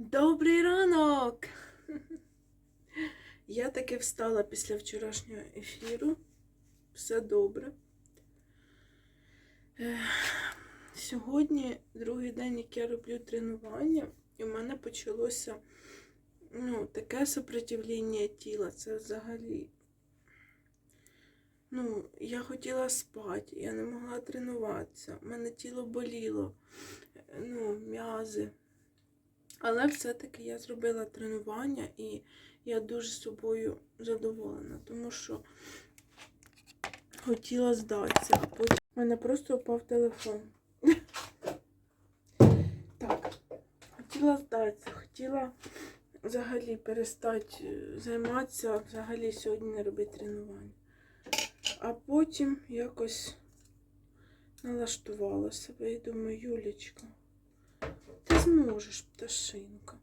Добрий ранок! Я таки встала після вчорашнього ефіру. Все добре. Сьогодні другий день, як я роблю тренування, і в мене почалося ну, таке сопротивлення тіла. Це взагалі. Ну, я хотіла спати, я не могла тренуватися. У мене тіло боліло, ну, м'язи. Але все-таки я зробила тренування і я дуже собою задоволена, тому що хотіла здатися, а потім в мене просто впав телефон. Так, хотіла здатися, хотіла взагалі перестати е, займатися, взагалі сьогодні не робити тренування. А потім якось налаштувала себе і думаю, Юлічка. Зможеш, пташинка.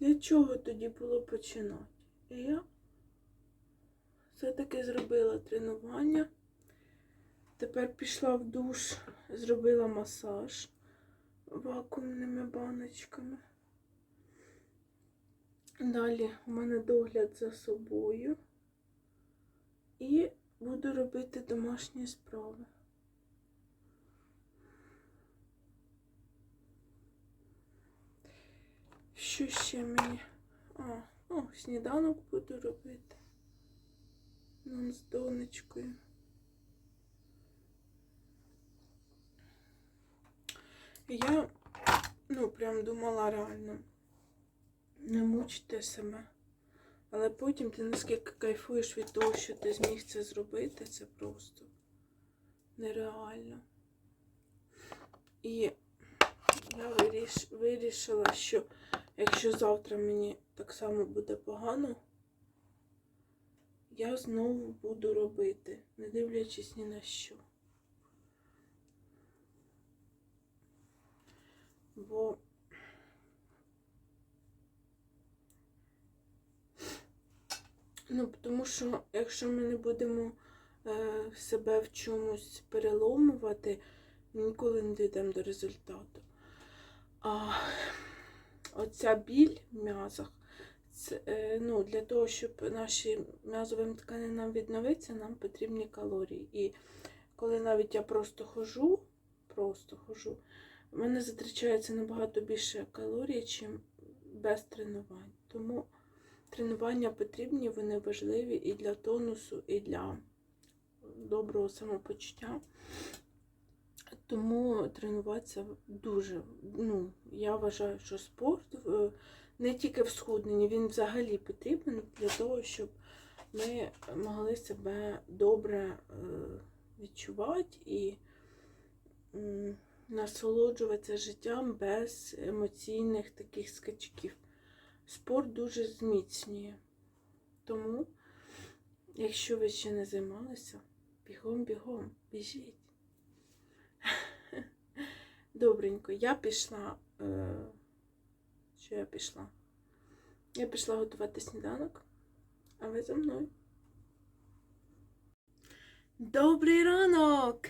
Для чого тоді було починати? І я все-таки зробила тренування. Тепер пішла в душ, зробила масаж вакуумними баночками. Далі у мене догляд за собою. І буду робити домашні справи. Що ще мені? А, о, сніданок буду робити. Нам з донечкою. Я, ну, прям думала реально, не мучте себе. Але потім ти наскільки кайфуєш від того, що ти зміг це зробити, це просто нереально. І я виріш, вирішила, що якщо завтра мені так само буде погано, я знову буду робити, не дивлячись ні на що. Бо Ну, тому що якщо ми не будемо е, себе в чомусь переломувати, ніколи не дійдемо до результату. А оця біль в м'язах, е, ну, для того, щоб наші м'язовим тканинам відновитися, нам потрібні калорії. І коли навіть я просто хожу, просто хожу, в мене затрачається набагато більше калорій, ніж без тренувань. Тому Тренування потрібні, вони важливі і для тонусу, і для доброго самопочуття. Тому тренуватися дуже, ну, я вважаю, що спорт е, не тільки в схудненні, він взагалі потрібен для того, щоб ми могли себе добре е, відчувати і насолоджуватися життям без емоційних таких скачків спорт дуже зміцнює. Тому, якщо ви ще не займалися, бігом-бігом, біжіть. Добренько, я пішла. Е, що я пішла? Я пішла готувати сніданок, а ви за мною. Добрий ранок!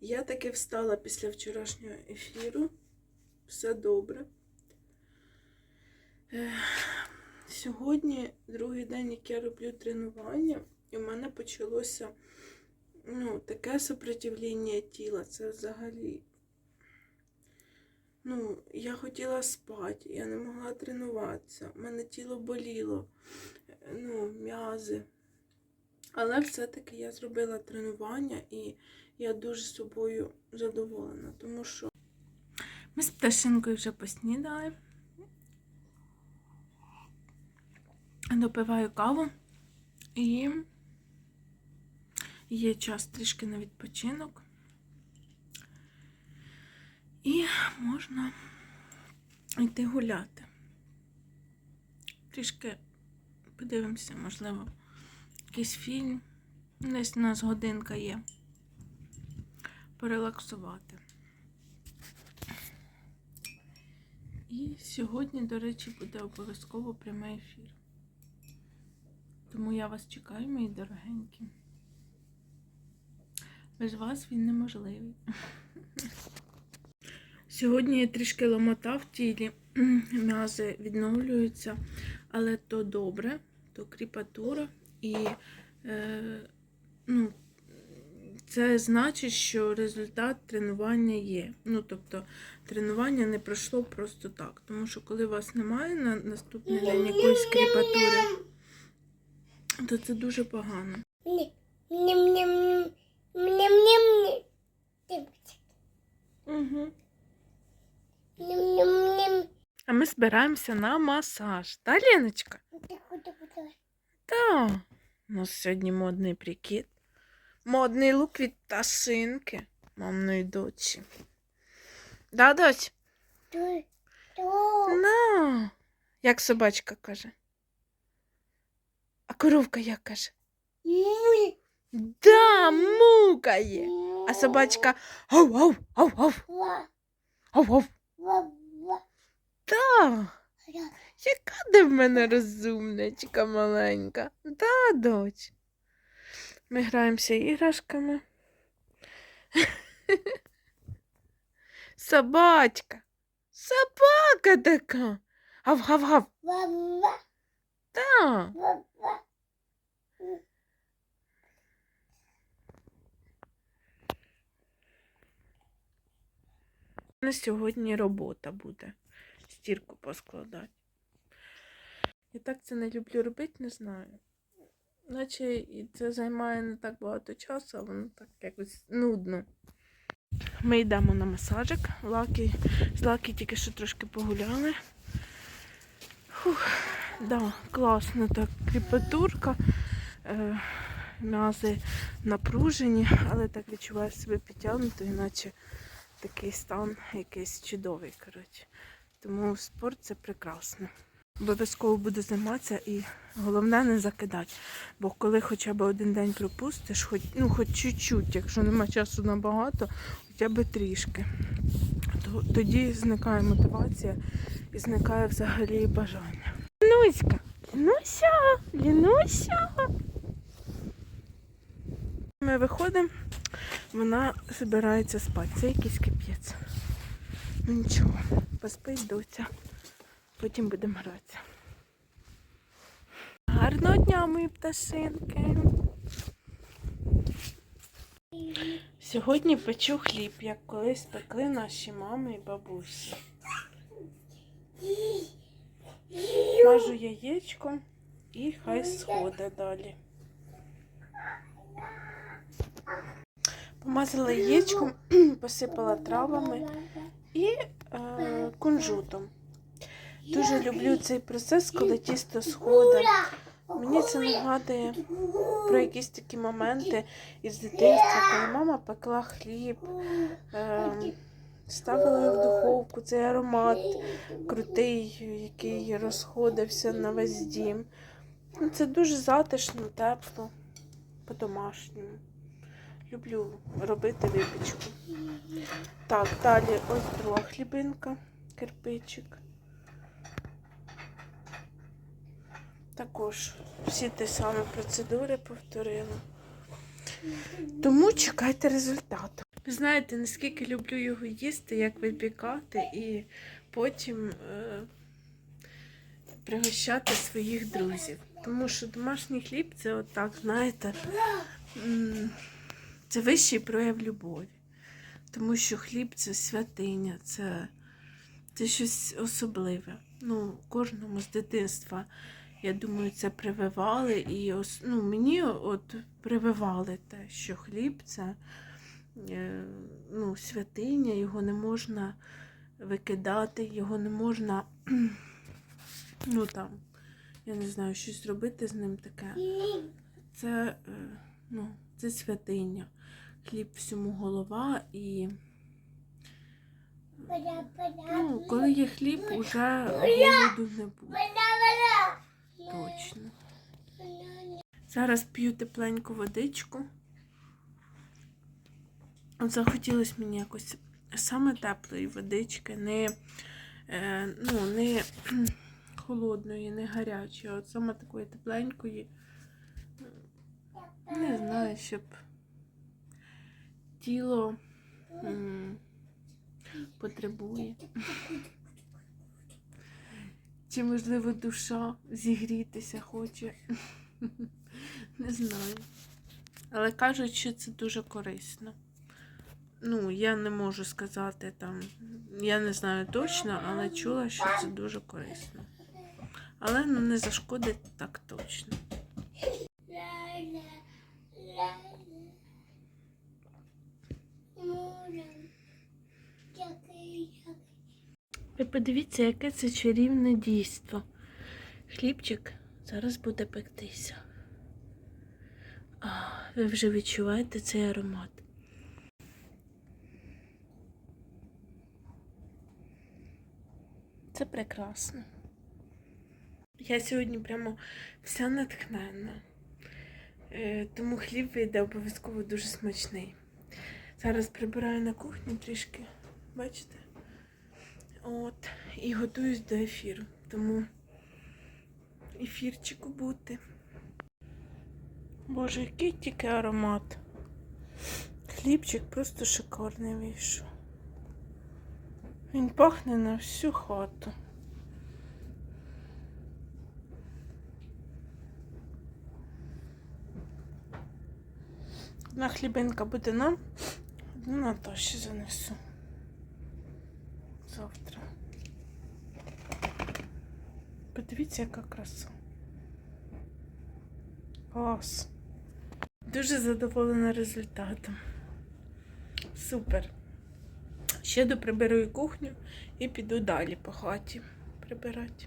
Я таки встала після вчорашнього ефіру. Все добре. Сьогодні другий день, як я роблю тренування, і в мене почалося ну, таке сопротивлення тіла. Це взагалі. Ну, я хотіла спати, я не могла тренуватися. У мене тіло боліло, ну, м'язи. Але все-таки я зробила тренування і я дуже собою задоволена, тому що ми з пташинкою вже поснідали. допиваю каву і є час трішки на відпочинок. І можна йти гуляти. Трішки подивимося, можливо, якийсь фільм. Десь у нас годинка є. Порелаксувати. І сьогодні, до речі, буде обов'язково прямий ефір. Тому я вас чекаю, мої дорогенькі. Без вас він неможливий. Сьогодні я трішки ломота в тілі, м'язи відновлюються, але то добре, то кріпатура. І е, ну, це значить, що результат тренування є. Ну, тобто, тренування не пройшло просто так. Тому що коли у вас немає на наступний день якоїсь кріпатури, то це дуже погано. Ням-ням-ням. Ням-ням-ням. Угу. Ням-ням-ням. А ми збираємося на масаж. Та, Леночка? Та. У нас сьогодні модний прикид. Модний лук від Ташинки, мамної дочі. Да, ту. На. Як собачка каже. А коровка як каже? Муль. Да, мукає. А собачка гав гав гав гав Ва, гав гав. ва, ва. Та. Яка ти в мене розумничка маленька. Да, доць. Ми граємося іграшками. Собачка. Собака така. Гав-гав-гав. Та. Нас сьогодні робота буде. Стірку поскладати. Я так це не люблю робити, не знаю. Наче це займає не так багато часу, а воно так якось нудно. Ми йдемо на масажик. Лакі, з Лакі тільки що трошки погуляли. Фух, да, класно так, кріпатурка. Е, м'язи напружені, але так відчуваю себе підтягнуто, іначе такий стан якийсь чудовий. коротше. Тому спорт це прекрасно. Обов'язково буду займатися і головне не закидати. Бо коли хоча б один день пропустиш, хоч, ну, хоч чуть-чуть, якщо нема часу набагато, хоча б трішки, то тоді зникає мотивація і зникає взагалі бажання. Лінуська, Лінуся, Лінуся. Ми виходимо, вона збирається спати. Це якийсь капець. Ну нічого, поспить доця. Потім будемо гратися. Гарного дня, мої пташинки. Сьогодні печу хліб, як колись пекли наші мами і бабусі. Мажу яєчко і хай сходить далі. Помазала яєчком, посипала травами і е, кунжутом. Дуже люблю цей процес, коли тісто сходить. Мені це нагадує про якісь такі моменти із дитинства, коли мама пекла хліб, е, ставила його в духовку, цей аромат крутий, який розходився на весь дім. Це дуже затишно, тепло, по-домашньому. Люблю робити випічку. Так, далі ось друга хлібинка, кирпичик. Також всі ті самі процедури повторила. Тому чекайте результату. Ви знаєте, наскільки люблю його їсти, як випікати, і потім е, пригощати своїх друзів. Тому що домашній хліб це отак, знаєте, це вищий прояв любові. Тому що хліб це святиня, це, це щось особливе. Ну, кожному з дитинства, я думаю, це прививали. І ос- ну, мені от прививали те, що хліб це е, ну, святиня, його не можна викидати, його не можна, ну там, я не знаю, щось зробити з ним таке. Це, е, ну, це святиня. Хліб всьому голова і ну, коли є хліб, уже голоду не буде. Точно. Зараз п'ю тепленьку водичку. Захотілося мені якось саме теплої водички, не, е, ну, не холодної, не гарячої, а от саме такої тепленької. Не знаю, щоб тіло м, потребує. Чи, можливо, душа зігрітися хоче. Не знаю. Але кажуть, що це дуже корисно. Ну, я не можу сказати там, я не знаю точно, але чула, що це дуже корисно. Але ну, не зашкодить так точно. Ла-ла, ла-ла. Мурам. Який, який. Ви подивіться, яке це чарівне дійство. Хлібчик зараз буде пектися. А, ви вже відчуваєте цей аромат. Це прекрасно. Я сьогодні прямо вся натхненна. Е, Тому хліб вийде обов'язково дуже смачний. Зараз прибираю на кухню трішки, бачите? От, і готуюсь до ефіру. Тому ефірчику бути. Боже, який тільки аромат. Хлібчик просто шикарний вийшов. Він пахне на всю хату. Одна хлібинка буде нам, одну Наташі занесу. Завтра. Подивіться, яка краса. Клас. Дуже задоволена результатом. Супер. Ще доприберу і кухню і піду далі по хаті прибирати.